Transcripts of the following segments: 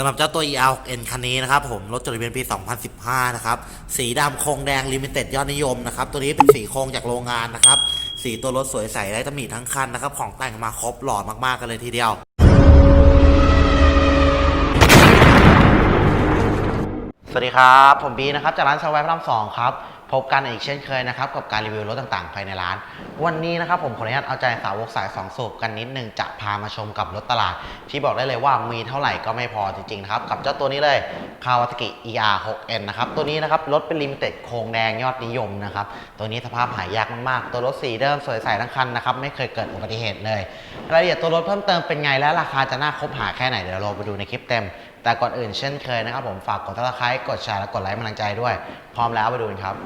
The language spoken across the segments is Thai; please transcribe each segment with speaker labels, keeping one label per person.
Speaker 1: สำหรับเจ้าตัว ER6N คันนี้นะครับผมรถจดทะเบียนปี 2015 นะครับสีดำโครงแดงลิมิเต็ดยอดนิยมนะครับตัวนี้เป็นสีโครงจากโรงงานนะครับสีตัวรถสวยใสไร้ตำหนิทั้งคันนะครับของแต่งมาครบหล่อมากๆกันเลยทีเดียวสวัสดีครับ ผมบีนะครับจากร้านซาวแวร์พระรามสองครับ พบกันอีกเช่นเคยนะครับกับการรีวิวรถต่างๆ ภายในร้าน วันนี้นะครับผมขออนุญาตเอาใจสาวกสาย2สูบกันนิดนึงจะพามาชมกับรถตลาด ที่บอกได้เลยว่ามีเท่าไหร่ก็ไม่พอจริงๆนะครับกับเจ้าตัวนี้เลย Kawasaki ER6N นะครับตัวนี้นะครับรถเป็นลิมิเต็ดโครงแดงยอดนิยมนะครับตัวนี้สภาพหายากมากๆ ตัวรถสีเดิมสวยใสทั้งคันนะครับไม่เคยเกิดอุบัติเหตุเลยรายละเอียดตัวรถเพิ่มเติมเป็นไงและราคาจะน่าคบหาแค่ไหนเดี๋ยวเราไปดูในคลิปเต็ม แต่ก่อนอื่นเช่นเคยนะครับผมฝากกดติดตามกดแชร์และกดไลค์กำลังใจด้วย พร้อมแล้วไปดูกันครับ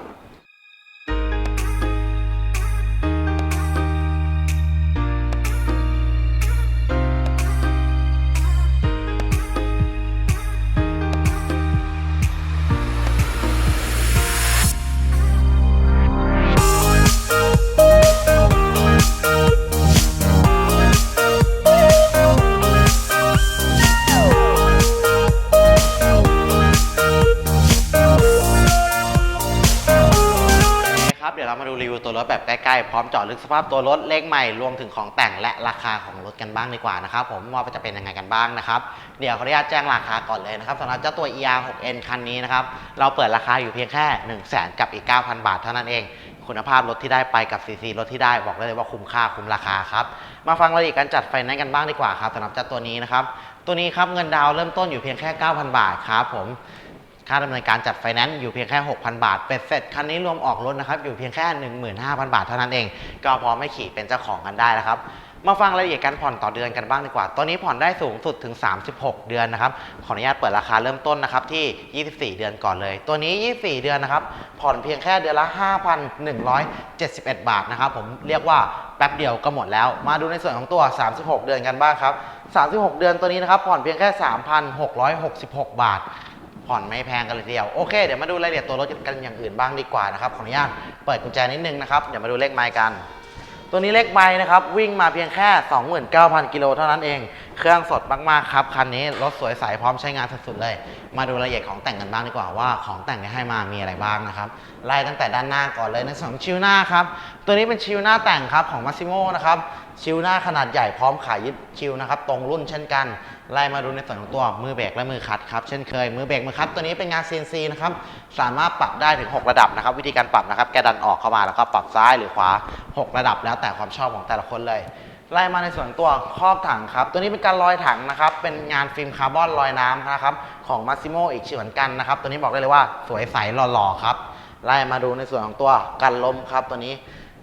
Speaker 1: เคครับเดี๋ยวเรามาดูรีวิวตัวรถแบบใกล้ๆ พร้อมเจาะลึกสภาพตัวรถเลขใหม่รวมถึงของแต่งและราคาของรถกันบ้างดีกว่านะครับผมว่าจะเป็นยังไงกันบ้างนะครับเดี๋ยวขออนุญาตแจ้งราคาก่อนเลยนะครับสำหรับเจ้าตัว ER6N คันนี้นะครับเราเปิดราคาอยู่เพียงแค่ 1 0 0 0 0แกับอีก 9,000 บาทเท่านั้นเอง คุณภาพรถที่ได้ไปกับ CC รถที่ได้บอกได้เลยว่าคุ้มค่าคุ้มราคาครับมาฟังรายละเอียดการจัดไฟแนนซ์กันบ้างดีกว่าครับสำหรับเจ้าตัวนี้นะครับตัวนี้ครับเงินดาวน์เริ่มต้นอยู่เพียงแค่ 9,000 บาทครับผม ค่าดำเนินการจัดไฟแนนซ์อยู่เพียงแค่ 6,000 บาท เป็ดเสร็จคันนี้รวมออกรถนะครับ อยู่เพียงแค่ 15,000 บาทเท่านั้นเอง ก็พร้อมไม่ขี่เป็นเจ้าของกันได้แล้วครับ มาฟังรายละเอียดการผ่อนต่อเดือนกันบ้างดีกว่าตัวนี้ผ่อนได้สูงสุดถึง 36 เดือนนะครับ ขออนุญาตเปิดราคาเริ่มต้นนะครับที่ 24 เดือนก่อนเลย ตัวนี้ 24 เดือนนะครับ ผ่อนเพียงแค่เดือนละ 5,171 บาทนะครับ ผมเรียกว่าแป๊บเดียวก็หมดแล้ว มาดูในส่วนของตัว 36 เดือนกันบ้างครับ 36 เดือนตัวนี้นะครับ ผ่อนเพียงแค่ 3,666 บาท ผ่อนไม่แพงกันเลยทีเดียว โอเค เดี๋ยวมาดูรายละเอียดตัวรถกันอย่างอื่นบ้างดีกว่านะครับ ขออนุญาตเปิดกุญแจนิดนึงนะครับ เดี๋ยวมาดูเลขไมล์กัน ตัวนี้เลขไมล์นะครับ วิ่งมาเพียงแค่ 29,000 กิโลเท่านั้นเอง เครื่องสดมากๆครับ คันนี้รถสวยใสพร้อมใช้งานสุดๆเลย มาดูรายละเอียดของแต่งกันบ้างดีกว่าว่าของแต่งที่ให้มามีอะไรบ้างนะครับ ไล่ตั้งแต่ด้านหน้าก่อนเลยในส่วนของชิวหน้าครับ ตัวนี้เป็นชิวหน้าแต่งครับของ Massimo นะครับ ชิวหน้าขนาดใหญ่พร้อมขายยึดชิวนะครับ ตรงรุ่นเช่นกัน ไล่มาดูในส่วนของตัวมือเบรกและมือคัดครับเช่นเคยมือเบรกมือคัดตัวนี้เป็นงาน CNC นะครับสามารถปรับได้ถึง 6 ระดับนะครับ วิธีการปรับนะครับ แกดันออกเข้ามาแล้วก็ปรับซ้ายหรือขวา 6 ระดับแล้วแต่ความชอบของแต่ละคนเลยไล่มาในส่วนของตัวครอบถังครับ ตัวนี้เป็นการลอยถังนะครับ เป็นงานฟิล์มคาร์บอนลอยน้ำนะครับ ของ Massimo อีกเช่นกันนะครับ ตัวนี้บอกได้เลยว่าสวยใสหล่อๆครับ ไล่มาดูในส่วนของตัวกันลมครับตัวนี้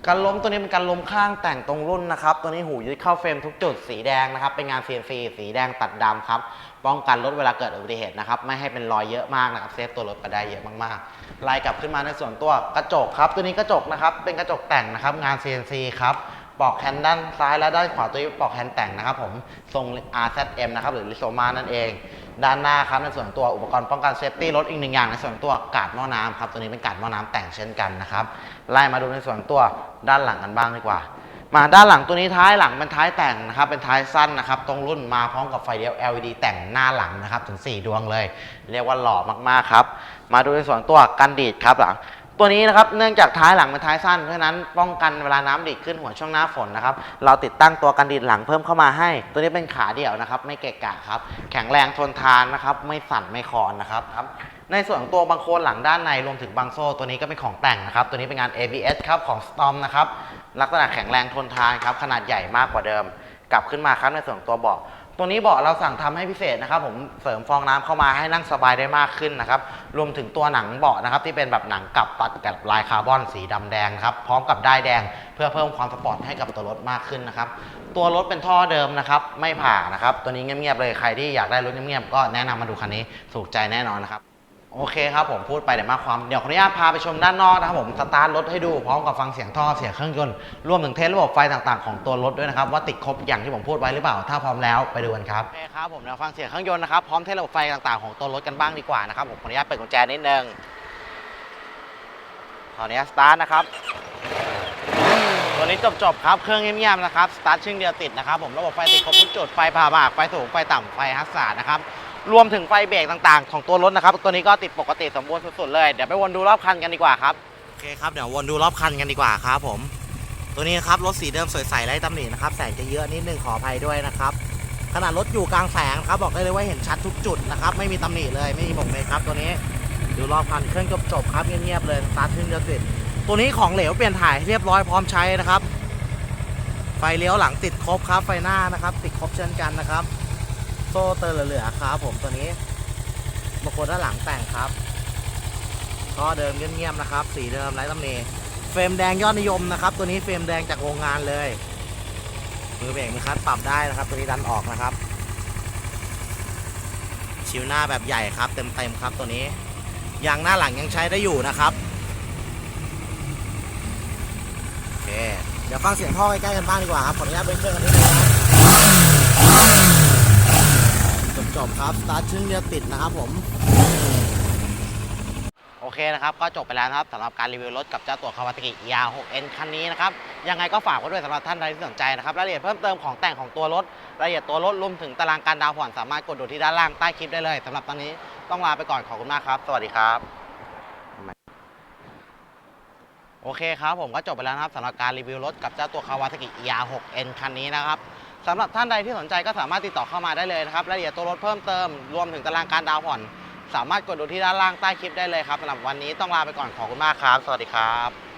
Speaker 1: กันล้มตัวนี้เป็นการล้มข้างแต่งตรงรุ่นนะครับ ตัวนี้หูยึดเข้าเฟรมทุกจุดสีแดงนะครับ เป็นงาน CNC สีแดงตัดดำครับ ป้องกันรถเวลาเกิดอุบัติเหตุนะครับ ไม่ให้เป็นรอยเยอะมากนะครับ เซฟตัวรถไปได้เยอะมากๆไล่กลับขึ้นมาในส่วนตัวกระจกครับ ตัวนี้กระจกนะครับ เป็นกระจกแต่งนะครับ งาน CNC ครับ ปอกแฮนด์ด้านซ้ายและด้านขวาตัวนี้ปอกแฮนด์แต่งนะครับ ผม ทรง RZM นะครับ หรือลิโซมานั่นเอง ด้านหน้าครับในส่วนตัวอุปกรณ์ป้องกันเซฟตี้รถอีกหนึ่งอย่างในส่วนตัวกาดหม้อน้ำครับตัวนี้เป็นกาดหม้อน้ำแต่งเช่นกันนะครับไล่มาดูในส่วนตัวด้านหลังกันบ้างดีกว่า มาด้านหลังตัวนี้ท้ายหลังเป็นท้ายแต่งนะครับเป็นท้ายสั้นนะครับตรงรุ่นมาพร้อมกับไฟเดียว LED แต่งหน้าหลังนะครับถึง 4 ดวงเลย เรียกว่าหล่อมากๆครับมาดูในส่วนตัวกันดีดครับหลัง ตัวนี้นะครับเนื่องจากท้ายหลังเป็นท้ายสั้น เพราะฉะนั้นป้องกันเวลาน้ำดีดขึ้นหัวช่วงหน้าฝนนะครับเราติดตั้งตัวกันดีดหลังเพิ่มเข้ามาให้ ตัวนี้เป็นขาเดี่ยวนะครับ ไม่เกะกะครับ แข็งแรงทนทานนะครับ ไม่สั่นไม่คลอนนะครับครับในส่วนของตัวบังโคนหลังด้านในรวมถึงบังโซ่ตัวนี้ก็เป็นของแต่งนะครับ ตัวนี้เป็นงาน ABS ครับของ Storm นะครับลักษณะแข็งแรงทนทานครับขนาดใหญ่มากกว่าเดิม กลับขึ้นมาครับในส่วนของตัวเบาะ ตัวนี้เบาะเราสั่งทำให้พิเศษนะครับ ผมเสริมฟองน้ำเข้ามาให้นั่งสบายได้มากขึ้นนะครับ รวมถึงตัวหนังเบาะนะครับ ที่เป็นแบบหนังกลับตัดกับลายคาร์บอนสีดำแดงนะครับพร้อมกับด้ายแดง เพื่อเพิ่มความสปอร์ตให้กับตัวรถมากขึ้นนะครับ ตัวรถเป็นท่อเดิมนะครับ ไม่ผ่านะครับ ตัวนี้เงียบๆเลยใครที่อยากได้รถเงียบๆก็แนะนำมาดูคันนี้ถูกใจแน่นอนนะครับ โอเคครับผมพูดไปเดี๋ยวมาความเดี๋ยวขออนุญาตพาไปชมด้านนอกนะครับผมสตาร์ทรถให้ดูพร้อมกับฟังเสียงท่อเสียงเครื่องยนต์รวมถึงเทสระบบไฟต่างๆของตัวรถด้วยนะครับว่าติดครบอย่างที่ผมพูดไว้หรือเปล่า ถ้าพร้อมแล้วไปดูกันครับโอเคครับผมเดี๋ยวฟังเสียงเครื่องยนต์นะครับพร้อมเทสระบบไฟต่างๆของตัวรถกันบ้างดีกว่านะครับผมขออนุญาตเปิดกุญแจนิดนึงขออนุญาตสตาร์ทนะครับตัวนี้จบๆครับเครื่องเงียบๆนะครับสตาร์ทชึ่งเดียวติดนะครับผมระบบไฟติดครบทุกจุดไฟผ่าหมากไฟสูงไฟต่ำไฟฮัสซาร์นะครับ รวมถึงไฟเบรกต่างๆ ของตัวรถนะครับ ตัวนี้ก็ติดปกติสมบูรณ์สุดๆเลย เดี๋ยวไปวนดูรอบคันกันดีกว่าครับ โอเคครับ เดี๋ยววนดูรอบคันกันดีกว่าครับผม ตัวนี้ครับรถสีเดิมสวยใสไร้ตำหนินะครับ แสงจะเยอะนิดนึงขออภัยด้วยนะครับ ขนาดรถอยู่กลางแสงครับบอกได้เลยว่าเห็นชัดทุกจุดนะครับ ไม่มีตำหนิเลย ไม่มีบกเลยครับตัวนี้ ดูรอบคันเครื่องจบๆครับเงียบๆเลยสตาร์ทขึ้นจะติด ตัวนี้ของเหลวเปลี่ยนถ่ายเรียบร้อยพร้อมใช้นะครับ ไฟเลี้ยวหลังติดครบครับ ไฟหน้านะครับ ติดครบเช่นกันนะครับ โซ่เตอร์เหลือๆครับผมตัวนี้บางคนด้านหลังแต่งครับก็เดิมเงียบๆนะครับ สีเดิมไร้ตำหนิเฟรมแดงยอดนิยมนะครับ ตัวนี้เฟรมแดงจากโรงงานเลย มือเบรกมือคลัตช์ปรับได้นะครับ ตัวนี้ดันออกนะครับ ชิวหน้าแบบใหญ่ครับ เต็มๆครับตัวนี้ยางหน้าหลังยังใช้ได้อยู่นะครับโอเคเดี๋ยวฟังเสียงท่อใกล้ๆกันบ้างดีกว่าครับขออนุญาตเบิ้ลเครื่องกันนิดนึงนะ จบครับสตาร์ทชึ่งเดียวติดนะครับผม โอเคนะครับ ก็จบไปแล้วนะครับสำหรับการรีวิวรถกับเจ้าตัว Kawasaki ER 6N คันนี้นะครับ ยังไงก็ฝากไว้ด้วยสำหรับท่านใดที่สนใจนะครับ รายละเอียดเพิ่มเติมของแต่งของตัวรถ รายละเอียดตัวรถรวมถึงตารางการดาวน์ผ่อนสามารถกดดูที่ด้านล่างใต้คลิปได้เลยสำหรับตอนนี้ต้องลาไปก่อนขอบคุณมากครับ สวัสดีครับโอเคครับผมก็จบไปแล้วนะครับสำหรับการรีวิวรถกับเจ้าตัว Kawasaki ER 6N คันนี้นะครับ สำหรับท่านใดที่สนใจก็สามารถติดต่อเข้ามาได้เลยนะครับรายละเอียดตัวรถเพิ่มเติม รวมถึงตารางการดาวผ่อน สามารถกดดูที่ด้านล่างใต้คลิปได้เลยครับสำหรับวันนี้ต้องลาไปก่อนขอบคุณมากครับ สวัสดีครับ